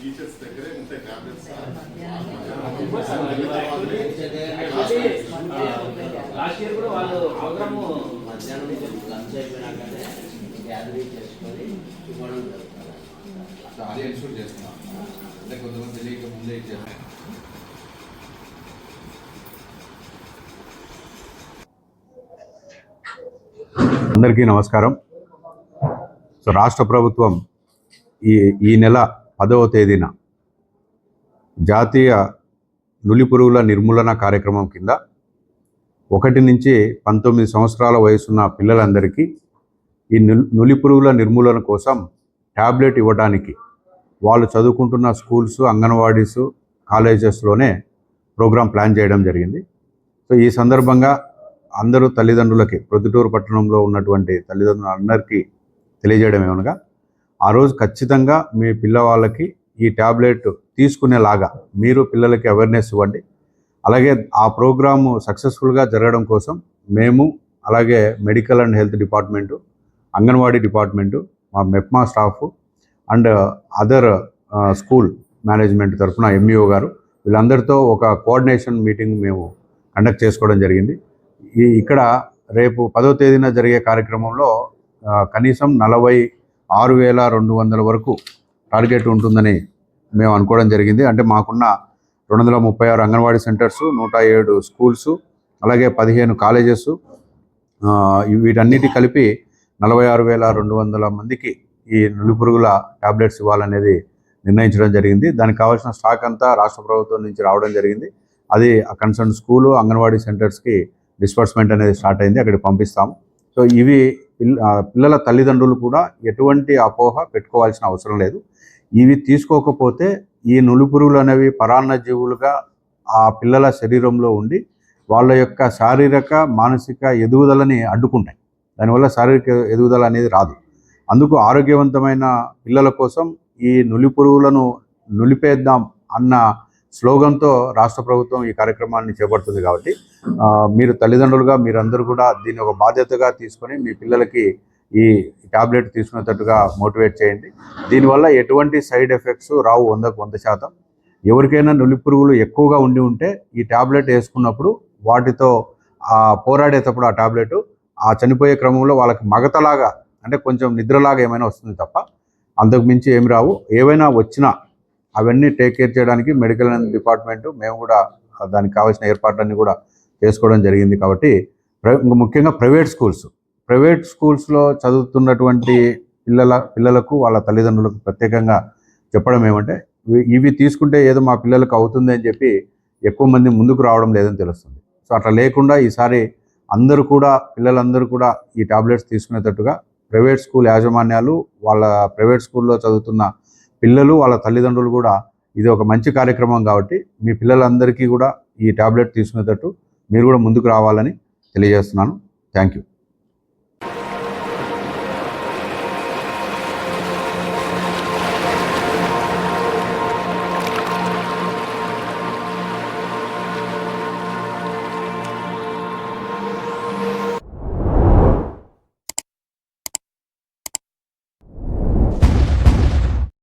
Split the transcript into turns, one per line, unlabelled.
Teachers దగ్గరే ఉంటాయి tablets
last year కూడా వాళ్ళు ప్రోగ్రామ్
మధ్యాహ్నం లంచ్ అయిపోయినాకనే గ్యాదరింగ్ చేసుకొని ఇవ్వడం జరుగుతుంది.
అదే ఇన్షూర్ చేస్తున్నాం. అంటే కొంతమంది తెలియక ముందే ఇచ్చేస్తాం
అందరికీ నమస్కారం. సో రాష్ట్ర ప్రభుత్వం ఈ ఈ నెల పదవ తేదీన జాతీయ నులి పురుగుల నిర్మూలన కార్యక్రమం కింద ఒకటి నుంచి పంతొమ్మిది సంవత్సరాల వయసున్న పిల్లలందరికీ ఈ నులిపురుగుల నులి పురుగుల నిర్మూలన కోసం ట్యాబ్లెట్ ఇవ్వడానికి వాళ్ళు చదువుకుంటున్న స్కూల్స్ అంగన్వాడీస్ కాలేజెస్లోనే ప్రోగ్రాం ప్లాన్ చేయడం జరిగింది. సో ఈ సందర్భంగా అందరూ తల్లిదండ్రులకి ప్రొద్దుటూరు పట్టణంలో ఉన్నటువంటి తల్లిదండ్రులందరికీ తెలియజేయడం ఏమనగా ఆ రోజు ఖచ్చితంగా మీ పిల్లవాళ్ళకి ఈ ట్యాబ్లెట్ తీసుకునేలాగా మీరు పిల్లలకి అవేర్నెస్ ఇవ్వండి. అలాగే ఆ ప్రోగ్రాము సక్సెస్ఫుల్గా జరగడం కోసం మేము అలాగే medical and health department anganwadi department మా MEPMA staff and other school management తరఫున ఎంఈఓ గారు వీళ్ళందరితో ఒక కోఆర్డినేషన్ మీటింగ్ మేము కండక్ట్ చేసుకోవడం జరిగింది. ఈ ఇక్కడ రేపు పదో తేదీన జరిగే కార్యక్రమంలో కనీసం నలభై ఆరు వేల రెండు వందల వరకు టార్గెట్ ఉంటుందని మేము అనుకోవడం జరిగింది. అంటే మాకున్న రెండు వందల ముప్పై ఆరు అంగన్వాడీ సెంటర్స్ నూట ఏడు స్కూల్స్ అలాగే పదిహేను కాలేజెస్ వీటన్నిటి కలిపి నలభై ఆరు వేల రెండు వందల మందికి ఈ నులిపురుగుల పురుగుల టాబ్లెట్స్ ఇవ్వాలనేది నిర్ణయించడం జరిగింది. దానికి కావాల్సిన స్టాక్ అంతా రాష్ట్ర ప్రభుత్వం నుంచి రావడం జరిగింది. అది కన్సర్న్ స్కూలు అంగన్వాడీ సెంటర్స్కి డిస్బర్స్మెంట్ అనేది స్టార్ట్ అయింది. అక్కడికి పంపిస్తాము. సో ఇవి పిల్ల పిల్లల తల్లిదండ్రులు కూడా ఎటువంటి అపోహ పెట్టుకోవాల్సిన అవసరం లేదు. ఇవి తీసుకోకపోతే ఈ నులి పురుగులు అనేవి పరాన్న జీవులుగా ఆ పిల్లల శరీరంలో ఉండి వాళ్ళ యొక్క శారీరక మానసిక ఎదుగుదలని అడ్డుకుంటాయి. దానివల్ల శారీరక ఎదుగుదల అనేది రాదు. అందుకు ఆరోగ్యవంతమైన పిల్లల కోసం ఈ నులి పురుగులను నులిపేద్దాం అన్న స్లోగన్తో రాష్ట్ర ప్రభుత్వం ఈ కార్యక్రమాన్ని చేపడుతుంది కాబట్టి మీరు తల్లిదండ్రులుగా మీరందరూ కూడా దీన్ని ఒక బాధ్యతగా తీసుకొని మీ పిల్లలకి ఈ టాబ్లెట్ తీసుకునేటట్టుగా మోటివేట్ చేయండి. దీనివల్ల ఎటువంటి సైడ్ ఎఫెక్ట్స్ రావు వందకు వంద శాతం. ఎవరికైనా నులి పురుగులు ఎక్కువగా ఉండి ఉంటే ఈ టాబ్లెట్ వేసుకున్నప్పుడు వాటితో పోరాడేటప్పుడు ఆ టాబ్లెట్ ఆ చనిపోయే క్రమంలో వాళ్ళకి మగతలాగా అంటే కొంచెం నిద్రలాగా ఏమైనా వస్తుంది తప్ప అంతకు మించి ఏమి రావు. ఏవైనా వచ్చినా అవన్నీ టేక్ కేర్ చేయడానికి మెడికల్ డిపార్ట్మెంట్ మేము కూడా దానికి కావాల్సిన ఏర్పాట్లన్నీ కూడా చేసుకోవడం జరిగింది కాబట్టి ముఖ్యంగా ప్రైవేట్ స్కూల్స్ ప్రైవేట్ స్కూల్స్లో చదువుతున్నటువంటి పిల్లల పిల్లలకు వాళ్ళ తల్లిదండ్రులకు ప్రత్యేకంగా చెప్పడం ఏమంటే ఇవి- ఇవి తీసుకుంటే ఏదో మా పిల్లలకు అవుతుంది అని చెప్పి ఎక్కువ మంది ముందుకు రావడం లేదని తెలుస్తుంది. సో అట్లా లేకుండా ఈసారి అందరూ కూడా పిల్లలందరూ కూడా ఈ టాబ్లెట్స్ తీసుకునేటట్టుగా ప్రైవేట్ స్కూల్ యాజమాన్యాలు వాళ్ళ ప్రైవేట్ స్కూల్లో చదువుతున్న పిల్లలు వాళ్ళ తల్లిదండ్రులు కూడా ఇది ఒక మంచి కార్యక్రమం కాబట్టి మీ పిల్లలందరికీ కూడా ఈ టాబ్లెట్ తీసుకునేటట్టు మీరు కూడా ముందుకు రావాలని తెలియజేస్తున్నాను. Thank you.